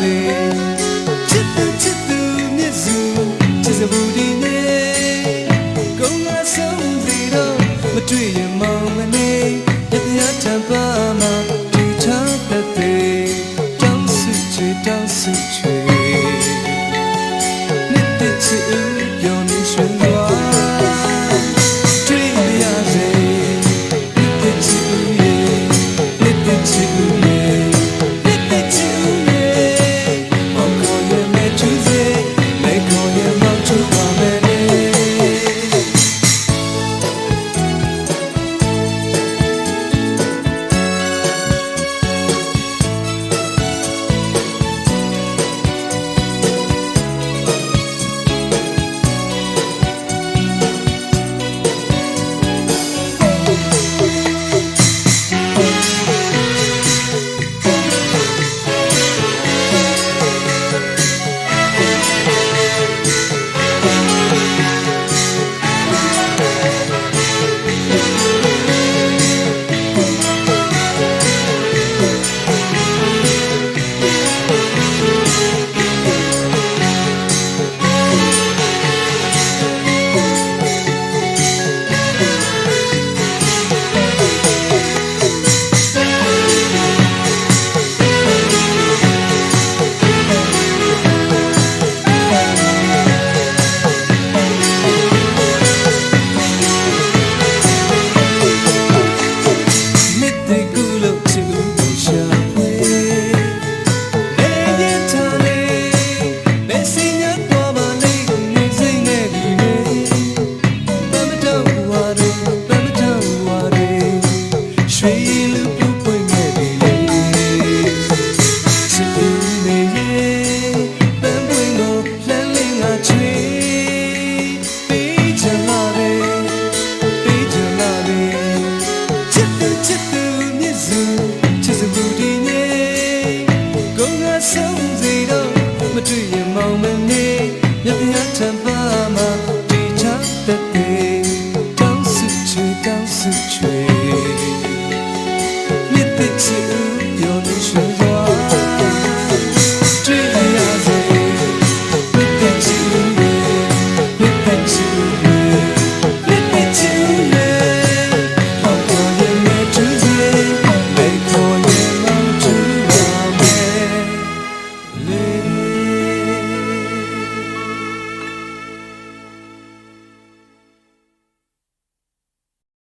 ပဲချစ်သူချစ်သူမြစ်စုချစ်စဘူးဒီနေကုန်းကဆုံးစီတော့မတွေ့ရင်မောင်မနေတပြားထပ်ပါမှာဒီချတဲ့သေးတောင်းစုချေတောင်းစုချေနှစ်တချစ် မတွေ့ရင်မောင်မနေ